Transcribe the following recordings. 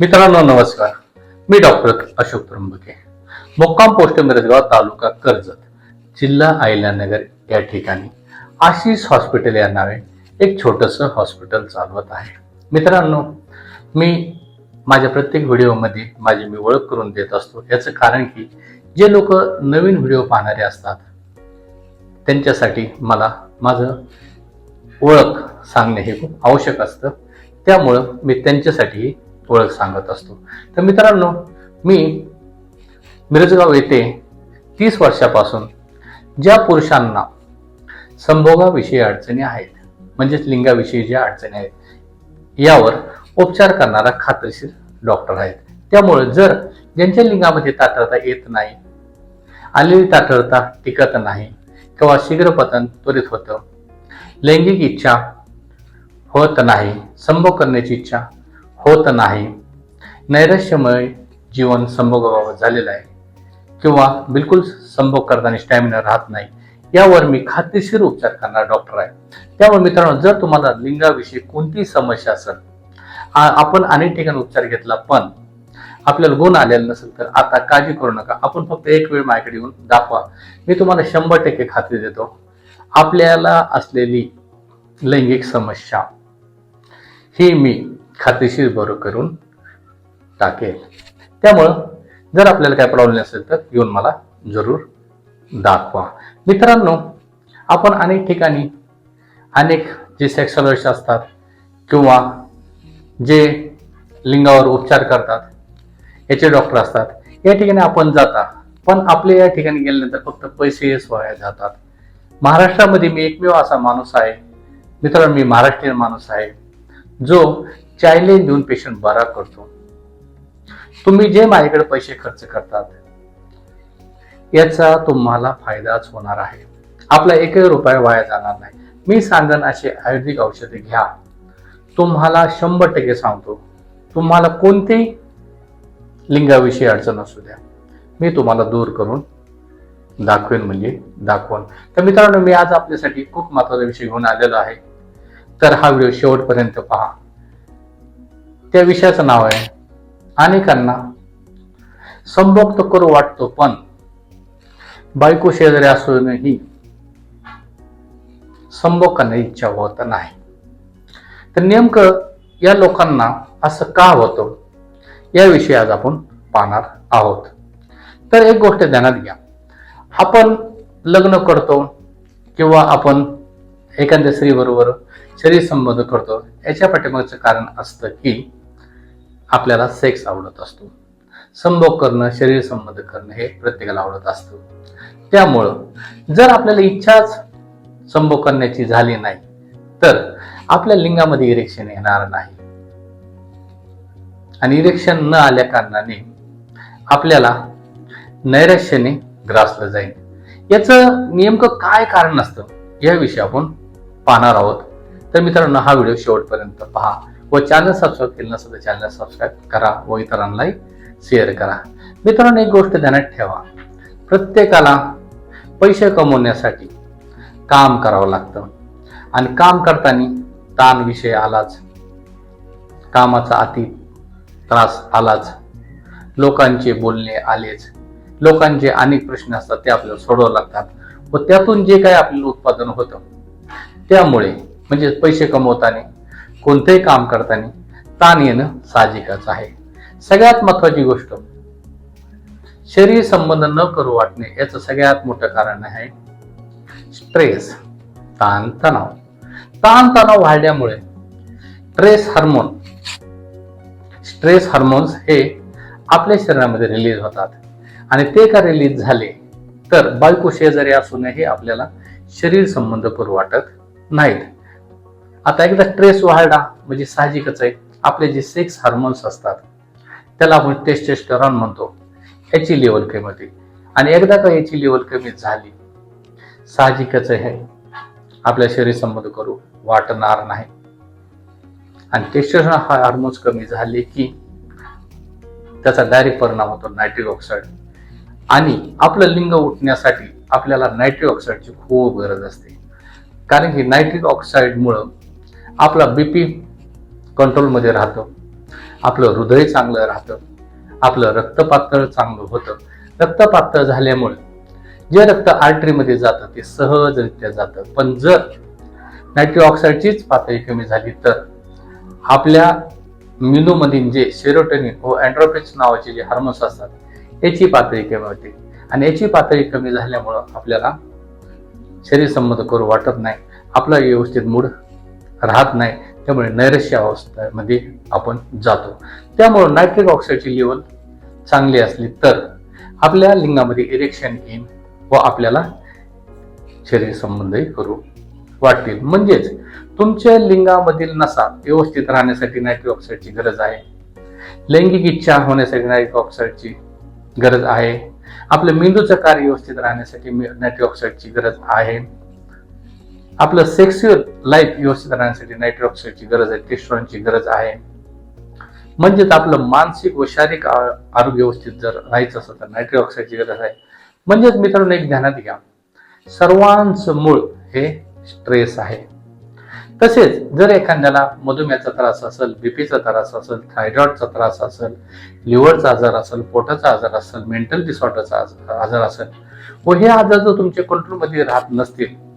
मित्रांनो नमस्कार. मी डॉक्टर अशोक त्र्यंबके. मुक्काम पोस्ट मिरजगाव तालुका कर्जत जिल्हा अहिल्यानगर या ठिकाणी आशिष हॉस्पिटल या नावे एक छोटस हॉस्पिटल चालवत आहे. मित्रांनो मी माझ्या प्रत्येक व्हिडिओमध्ये माझी मी ओळख करून देत असतो. याचं कारण की जे लोक नवीन व्हिडिओ पाहणारे असतात त्यांच्यासाठी मला माझं ओळख सांगणे हे खूप आवश्यक असतं. त्यामुळं मी त्यांच्यासाठी ओळख सांगत असतो. तर मित्रांनो मी मिरजगाव येथे तीस वर्षापासून ज्या पुरुषांना संभोगाविषयी अडचणी आहेत म्हणजेच लिंगाविषयी ज्या अडचणी आहेत यावर उपचार करणारा खात्रीशीर डॉक्टर आहेत. त्यामुळे जर ज्यांच्या लिंगामध्ये ताठरता येत नाही आलेली ताठरता टिकत नाही किंवा शीघ्रपतन त्वरित होतं लैंगिक इच्छा होत नाही संभोग करण्याची इच्छा होत नाही. नैराश्यमय जीवन संभोगाबाबत झालेलं आहे. किंवा बिलकुल संभोग करताना स्टॅमिना राहत नाही. यावर मी खात्रीशीर उपचार करणारा डॉक्टर आहे. त्यामुळे मित्रांनो जर तुम्हाला लिंगाविषयी कोणतीही समस्या असेल आपण अनेक ठिकाणी उपचार घेतला पण आपल्याला गुण आलेला नसेल तर आता काळजी करू नका. आपण फक्त एक वेळ माझ्याकडे येऊन दाखवा. मी तुम्हाला शंभर टक्के खात्री देतो. आपल्याला असलेली लैंगिक समस्या ही मी खात्रीशीर बरं करून टाकेल. त्यामुळं जर आपल्याला काय प्रॉब्लेम असेल तर येऊन मला जरूर दाखवा. मित्रांनो आपण अनेक ठिकाणी अनेक जे सेक्सॉलॉजिस्ट असतात किंवा जे लिंगावर उपचार करतात याचे डॉक्टर असतात या ठिकाणी आपण जाता. पण आपले या ठिकाणी गेल्यानंतर फक्त पैसे वाया जातात. महाराष्ट्रामध्ये मी एकमेव असा माणूस आहे. मित्रांनो मी महाराष्ट्रीयन माणूस आहे. जो चायलेंज देऊन पेशंट बरा करतो. तुम्ही जे माझ्याकडे पैसे खर्च करतात याचा तुम्हाला फायदाच होणार आहे. आपला एकही रुपया वाया जाणार नाही. मी सांगन असे आयुर्वेदिक औषधे घ्या. तुम्हाला शंभर टक्के सांगतो तुम्हाला कोणतेही लिंगाविषयी अडचण असू द्या. मी तुम्हाला दूर करून दाखवेन म्हणजे दाखवून तर मित्रांनो मी आज आपल्यासाठी खूप महत्त्वाचा विषय घेऊन आलेलो आहे. तर हा व्हिडिओ शेवटपर्यंत पहा. त्या विषयाचं नाव आहे. अनेकांना संभोग तर करू वाटतो पण बायको शेजारी असूनही संभोग करण्याची इच्छा होत नाही. तर नेमकं या लोकांना असं का होतं? याविषयी आज आपण पाहणार आहोत. तर एक गोष्ट ध्यानात घ्या. आपण लग्न करतो किंवा आपण एखाद्या स्त्रीबरोबर शरीर संबंध करतो याच्या पाठीमागचं कारण असतं की आपल्याला सेक्स आवडत असतो. संभोग करणं शरीर संबंध करणं हे प्रत्येकाला आवडत असतं. त्यामुळं जर आपल्याला इच्छाच संभोग करण्याची झाली नाही तर आपल्या लिंगामध्ये इरेक्शन येणार नाही. आणि इरेक्शन न आल्या कारणाने आपल्याला नैराश्याने ग्रासलं जाईल. याचं नेमकं काय कारण असतं याविषयी आपण पाहणार आहोत. तर मित्रांनो हा व्हिडिओ शेवटपर्यंत पहा. व चॅनल सबस्क्राईब केलं नसेल तर चॅनल सबस्क्राईब करा व इतरांनाही शेअर करा. मित्रांनो एक गोष्ट ध्यानात ठेवा. प्रत्येकाला पैसे कमवण्यासाठी काम करावं लागतं. आणि काम करताना ताण विषय आलाच कामाचा अति त्रास आलाच लोकांचे बोलणे आलेच लोकांचे अनेक प्रश्न असतात ते आपल्याला सोडवावे लागतात. व त्यातून जे काही आपल्याला उत्पादन होतं त्यामुळे म्हणजे पैसे कमवताना कोणतेही काम करताना ताण येणं साहजिकच आहे. सगळ्यात महत्वाची गोष्ट शरीर संबंध न करू वाटणे याचं सगळ्यात मोठं कारण आहे स्ट्रेस ताण तणाव ताण तणाव वाढल्यामुळे स्ट्रेस हार्मोन स्ट्रेस हार्मोन्स हे आपल्या शरीरामध्ये रिलीज होतात. आणि ते का रिलीज झाले तर बायको शेजारी असूनही आपल्याला शरीर संबंध करू वाटत नाहीत. आता एकदा स्ट्रेस वाढला म्हणजे साहजिकच आहे. आपले जे सेक्स हार्मोन्स असतात त्याला आपण टेस्टेस्टरॉन म्हणतो. याची लेवल कमी होते. आणि एकदा का याची लेवल कमी झाली साहजिकच आहे. आपल्या शरीर संबंध करू वाटणार नाही. आणि टेस्टेस्टरॉन हा हार्मोन्स कमी झाले की त्याचा डायरेक्ट परिणाम होतो नायट्रिक ऑक्साईड आणि आपलं लिंग उठण्यासाठी आपल्याला नायट्रिक ऑक्साईडची खूप गरज असते. कारण की नायट्रिक ऑक्साईडमुळं आपला बी पी कंट्रोलमध्ये राहतो. आपलं हृदय चांगलं राहतं. आपलं रक्त पातळ चांगलं होतं. रक्त पातळ झाल्यामुळे जे रक्त आर्टरीमध्ये जातं ते सहजरित्या जातं. पण जर नायट्रिक ऑक्साईडचीच पातळी कमी झाली तर आपल्या मेनूमधील जे सेरोटोनिन व अँड्रोपिक्स नावाचे जे हार्मोन्स असतात याची पातळी कमी होते. आणि याची पातळी कमी झाल्यामुळं आपल्याला शरीर संबंध करू वाटत नाही. आपला व्यवस्थित मूड राहत नाही त्यामुळे नैराश्य अवस्थेमध्ये आपण जातो. त्यामुळे नायट्रिक ऑक्साईडची लेवल चांगली असली तर आपल्या लिंगामध्ये इरेक्शन येईल व आपल्याला शरीर संबंधही करू वाटतील म्हणजेच तुमच्या लिंगामधील नसा व्यवस्थित राहण्यासाठी नायट्रिक ऑक्साईडची गरज आहे. लैंगिक इच्छा होण्यासाठी नायट्रिक ऑक्साईडची गरज आहे. आपल्या मेंदूचं कार्य व्यवस्थित राहण्यासाठी नायट्रिक ऑक्साईडची गरज आहे. आपलं सेक्स्युअल लाईफ व्यवस्थित राहण्यासाठी नायट्रिक ऑक्साईडची गरज आहे टेस्ट्रॉनची गरज आहे. म्हणजेच आपलं मानसिक व शारीरिक आ- आरोग्य व्यवस्थित जर राहायचं असेल तर नायट्रिक ऑक्साईडची गरज आहे. म्हणजेच मित्रांनो एक ध्यानात घ्या. सर्वांचं मूळ हे स्ट्रेस आहे. तसेच जर एखाद्याला मधुमेहाचा त्रास असेल बीपीचा त्रास असेल थायरॉइडचा त्रास असेल लिव्हरचा आजार असेल पोटाचा आजार असेल मेंटल डिसऑर्डरचा आजार असेल व हे आजार जर तुमच्या कंट्रोलमध्ये राहत नसतील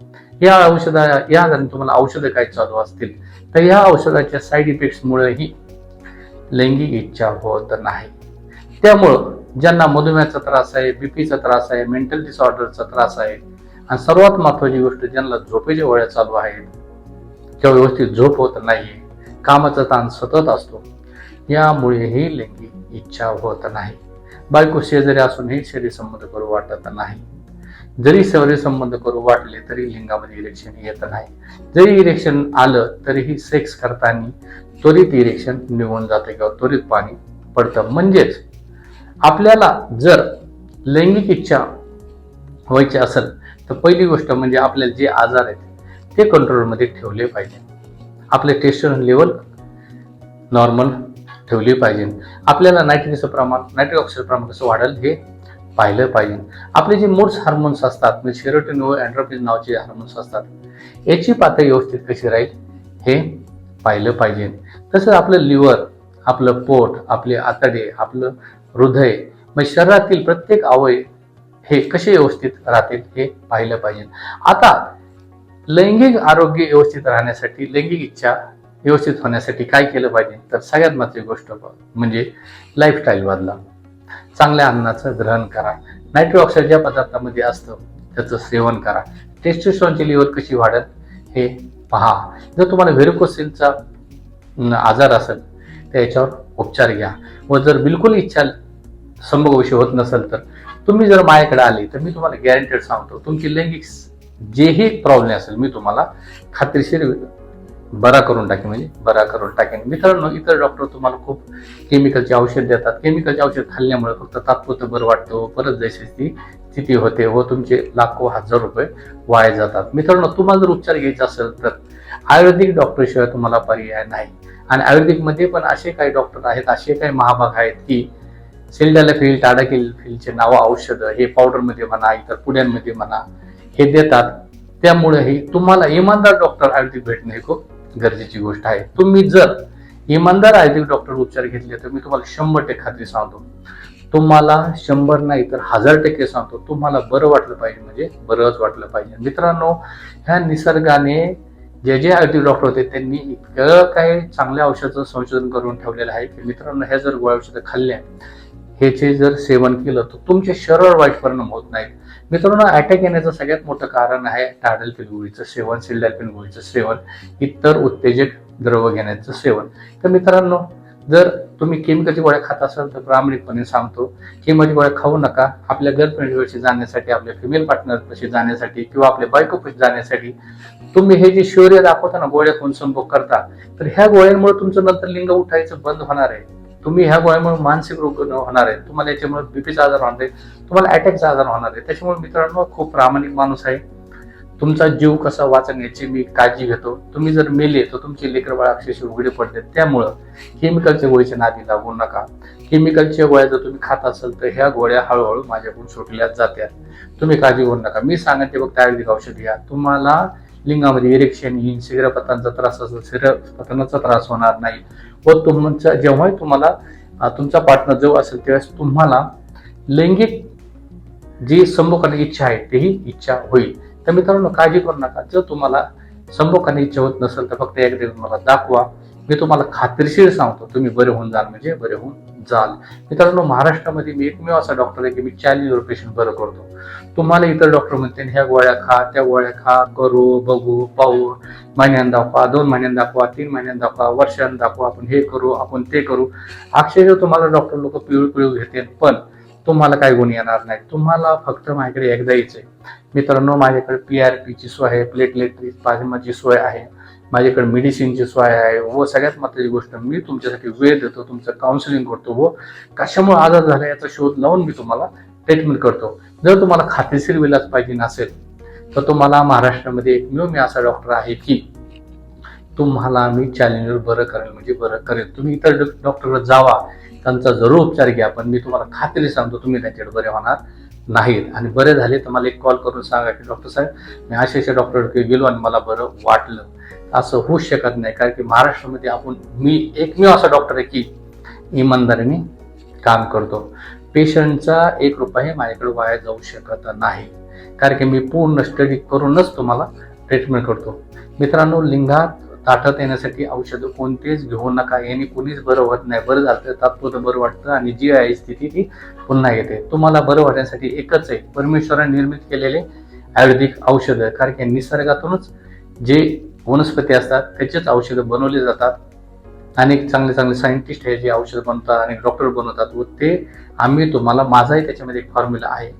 या औषधा या आजाराने तुम्हाला औषधं काय चालू असतील तर या औषधाच्या साईड इफेक्ट्समुळेही लैंगिक इच्छा होत नाही. त्यामुळं ज्यांना मधुमेहाचा त्रास आहे बीपीचा त्रास आहे मेंटल डिसऑर्डरचा त्रास आहे आणि सर्वात महत्वाची गोष्ट ज्यांना झोपेच्या वळ्या चालू आहेत किंवा व्यवस्थित झोप होत नाहीये कामाचा ताण सतत असतो यामुळेही लैंगिक इच्छा होत नाही. बायको शेजारी असूनही शरीर संबंध करू वाटत नाही. जरी शरीर संबंध करू वाटले तरी लिंगामध्ये इरेक्शन येत नाही. जरी इरेक्शन आलं तरीही सेक्स करताना त्वरित इरेक्शन निघून जाते किंवा त्वरित पाणी पडतं. म्हणजेच आपल्याला जर लैंगिक इच्छा व्हायची असेल तर पहिली गोष्ट म्हणजे आपल्याला जे आजार आहेत ते कंट्रोलमध्ये ठेवले पाहिजे. आपले टेस्टोन लेवल नॉर्मल ठेवली पाहिजे. आपल्याला नायट्रिकचं प्रमाण नायट्रिक ऑक्साईड प्रमाण कसं वाढेल हे पाहिलं पाहिजे. आपले जे मूड्स हार्मोन्स असतात म्हणजे शेरोटिन व अँड्रोपिन नावाचे हार्मोन्स असतात याची पातळी व्यवस्थित कशी राहील? हे पाहिलं पाहिजे. तसंच आपलं लिव्हर आपलं पोट आपले आतडे आपलं हृदय म्हणजे शरीरातील प्रत्येक अवयव हे कसे व्यवस्थित राहतील हे पाहिलं पाहिजे. आता लैंगिक आरोग्य व्यवस्थित राहण्यासाठी लैंगिक इच्छा व्यवस्थित होण्यासाठी काय केलं पाहिजे? तर सगळ्यात महत्वाची गोष्ट म्हणजे लाईफस्टाईल बदला. चांगल्या अन्नाचं ग्रहण करा. नायट्रिक ऑक्साईड ज्या पदार्थामध्ये असतं त्याचं सेवन करा. टेस्टोस्ट्रॉनची लिव्हर कशी वाढत हे पहा. जर तुम्हाला व्हेरिकोसिलचा आजार असेल तर याच्यावर उपचार घ्या. व जर बिलकुल इच्छा संभोगविषयी होत नसेल तर तुम्ही जर माझ्याकडे आले तर मी तुम्हाला गॅरंटेड सांगतो तुमची लैंगिक जेही प्रॉब्लेम असेल मी तुम्हाला खात्रीशीर बरा करून टाकेन म्हणजे बरा करून टाकेन मित्रांनो इतर डॉक्टर तुम्हाला खूप केमिकलचे औषध देतात. केमिकलचे औषध खाल्ल्यामुळे फक्त तात्पुरतं बरं वाटतं परत जशी ती स्थिती होते व तुमचे लाखो हजार रुपये वाया जातात. मित्रांनो तुम्हाला जर उपचार घ्यायचा असेल तर आयुर्वेदिक डॉक्टरशिवाय तुम्हाला पर्याय नाही. आणि आयुर्वेदिकमध्ये पण असे काही डॉक्टर आहेत असे काही महाभाग आहेत की सेल्डालाफिल टाडाकिल फिलचे नावं औषधं हे पावडरमध्ये म्हणा इतर पुड्यांमध्ये म्हणा हे देतात. त्यामुळेही तुम्हाला इमानदार डॉक्टर आयुर्वेदिक भेटणे हे खूप गरजेची गोष्ट आहे. तुम्ही जर इमानदार आयुर्वेदिक डॉक्टर उपचार घेतले तर मी तुम्हाला शंभर टक्के खात्री सांगतो. तुम्हाला शंभर नाही तर हजार टक्के सांगतो. तुम्हाला बरं वाटलं पाहिजे म्हणजे बरंच वाटलं पाहिजे. मित्रांनो ह्या निसर्गाने जे जे आयुर्वेदिक डॉक्टर होते त्यांनी इतकं काही चांगल्या औषधाचं संशोधन करून ठेवलेलं आहे की मित्रांनो ह्या जर गोळ्या औषधं खाल्ल्या ह्याचे जर सेवन केलं तर तुमचे शरीरावर वाईट परिणाम होत नाहीत. मित्रांनो अटॅक येण्याचं सगळ्यात मोठं कारण आहे टाडल गोळीचं सेवन सिल्डॅल्पिन गोळीचं सेवन इतर उत्तेजक द्रव घेण्याचं सेवन. तर मित्रांनो जर तुम्ही केमिकलची गोळ्या खात असाल तर प्रामाणिकपणे सांगतो केमिकलची गोळ्या खाऊ नका. आपल्या गर्लफ्रेंडपाशी जाण्यासाठी आपल्या फिमेल पार्टनरपाशी जाण्यासाठी किंवा आपल्या बायकोपाशी जाण्यासाठी तुम्ही हे जे शौर्य दाखवता ना गोळ्या खाऊन संभोग करता तर ह्या गोळ्यांमुळे तुमचं नंतर लिंग उठायचं बंद होणार आहे. तुम्ही ह्या गोळ्यामुळे मानसिक रोग होणार आहे. तुम्हाला याच्यामुळे बीपीचा आजार होणार आहे. तुम्हाला अटॅकचा आजार होणार आहे. त्याच्यामुळे मित्रांनो खूप प्रामाणिक माणूस आहे. तुमचा जीव कसा वाचन याची मी काळजी घेतो. तुम्ही जर मेले तर तुमचे लेकर बाळ अक्षरशः उघडे पडते त्यामुळं केमिकलच्या गोळीच्या नादी लागू नका. केमिकलच्या गोळ्या जर तुम्ही खात असाल तर ह्या गोळ्या हळूहळू माझ्याकडून सुटल्या जात्या तुम्ही काळजी घेऊ नका. मी सांगते फक्त आयुर्वेदिक औषध घ्या. तुम्हाला लिंगामध्ये इरेक्शन येईल शिरपतांचा त्रास असेल शिरपतनाचा त्रास होणार नाही. व तुमचा जेव्हाही तुम्हाला तुमचा पार्टनर जवळ असेल त्यावेळेस तुम्हाला लैंगिक जी करण्याची इच्छा आहे तेही इच्छा होईल. तर मित्रांनो काळजी करू नका. जर तुम्हाला संभोगाची इच्छा होत नसेल तर फक्त एकदा तुम्हाला दाखवा. मी तुम्हाला खात्रीशीर सांगतो. तुम्ही बरे होऊन जाल म्हणजे बरे होऊन जाल. मित्रांनो महाराष्ट्रामध्ये मी एकमेव असा डॉक्टर आहे की मी चालीवर पेशंट बरं करतो. तुम्हाला इतर डॉक्टर म्हणते ह्या गोळ्या खा त्या गोळ्या खा करू बघू पाहू. महिन्यानं दाखवा दोन महिन्यात दाखवा तीन महिन्यात दाखवा वर्षांत दाखवा आपण हे करू आपण ते करू. अक्षरशः तुम्हाला डॉक्टर लोक पिळू पिळू घेतील पण तुम्हाला काही गुण येणार नाही तुम्हाला फक्त माझ्याकडे एकदा यायचंय मित्रांनो माझ्याकडे पी आर पीची सोय आहे प्लेटलेट प्लाझ्माची सोय आहे. माझ्याकडे मेडिसिनची सोय आहे व सगळ्यात महत्त्वाची गोष्ट मी तुमच्यासाठी वेळ देतो तुमचं काउन्सिलिंग करतो व कशामुळे आजार झाला याचा शोध लावून मी तुम्हाला ट्रीटमेंट करतो. जर तुम्हाला खात्रीशीर विलास पाहिजे नसेल तर तुम्हाला महाराष्ट्रामध्ये एकमेव मी असा डॉक्टर आहे की तुम्हाला मी चॅलेंजवर बरं करेल म्हणजे बरं करेल. तुम्ही इतर डॉक्टरकडे जावा त्यांचा जरूर उपचार घ्या पण मी तुम्हाला खात्री सांगतो तुम्ही त्यांच्याकडे बरे होणार नाहीत. आणि बरे झाले तर मला एक कॉल करून सांगा की डॉक्टर साहेब मी अशा अशा डॉक्टरकडे गेलो आणि मला बरं वाटलं. असं होऊ शकत नाही कारण की महाराष्ट्रामध्ये आपण मी एकमेव असा डॉक्टर आहे की इमानदारीने काम करतो. पेशंटचा एक रुपयाही माझ्याकडे वाया जाऊ शकत नाही. कारण की मी पूर्ण स्टडी करूनच तुम्हाला ट्रीटमेंट करतो. मित्रांनो लिंगात ताटत येण्यासाठी औषधं कोणतेच घेऊ नका. याने कुणीच बरं होत नाही. बरं झालं तात्पुरतं बरं वाटतं आणि जी आहे स्थिती ती पुन्हा येते. तुम्हाला बरं वाटण्यासाठी एकच आहे परमेश्वराने निर्मित केलेले आयुर्वेदिक औषधं. कारण की निसर्गातूनच जे वनस्पती असतात त्याचेच औषधं बनवली जातात. अनेक चांगले चांगले सायंटिस्ट हे जे औषधं बनवतात आणि डॉक्टर बनवतात व ते आम्ही तुम्हाला माझाही त्याच्यामध्ये एक फॉर्म्युला आहे.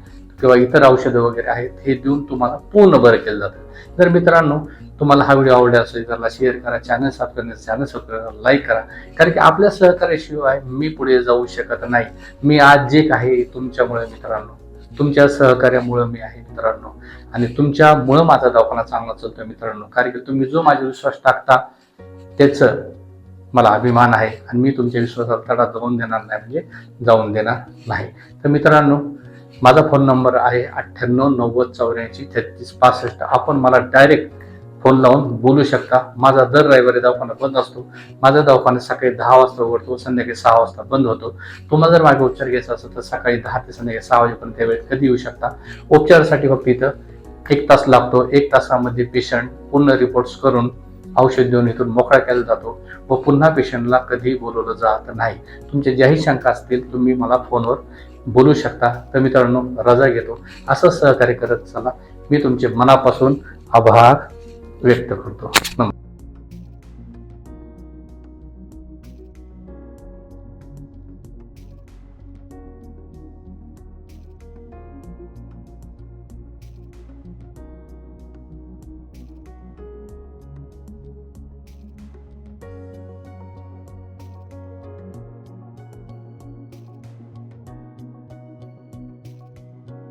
किंवा इतर औषधं वगैरे आहेत हे देऊन तुम्हाला पूर्ण बरं केलं जातं. तर मित्रांनो तुम्हाला हा व्हिडिओ आवडला असेल तर शेअर करा चॅनल सबस्क्राईब करा चॅनल सबस्क्राईब करा लाईक करा. कारण की आपल्या सहकार्याशिवाय मी पुढे जाऊ शकत नाही. मी आज जे काही तुमच्यामुळे मित्रांनो तुमच्या सहकार्यामुळं मी आहे मित्रांनो. आणि तुमच्यामुळं माझा दवाखाना चांगला चालतोय मित्रांनो. कारण की तुम्ही जो माझा विश्वास टाकता त्याचं मला अभिमान आहे. आणि मी तुमच्या विश्वासाला तडा जाऊन देणार नाही म्हणजे जाऊन देणार नाही. तर मित्रांनो माझा फोन नंबर आहे अठ्ठ्याण्णव नव्वद चौऱ्याऐंशी तेहतीस पासष्ट. आपण मला डायरेक्ट फोन लावून बोलू शकता. माझा दर रविवारी दवाखाना बंद असतो. माझा दवाखाना सकाळी दहा वाजता उघडतो संध्याकाळी सहा वाजता बंद होतो. तुम्हाला जर माझा उपचार घ्यायचा असेल तर सकाळी दहा ते संध्याकाळी सहा वाजेपर्यंत त्या वेळेत कधी येऊ शकता. उपचारासाठी फक्त इथं एक तास लागतो. एक तासामध्ये पेशंट पूर्ण रिपोर्ट्स करून औषध देऊन इथून मोकळा केला जातो व पुन्हा पेशंटला कधी बोलवलं जात नाही. तुमच्या ज्याही शंका असतील तुम्ही मला फोनवर बोलू शकता. तर मित्रांनो रजा घेतो. असं सहकार्य करत चला. मी तुमचे मनापासून आभार. व्यक्त करतो नमस्कार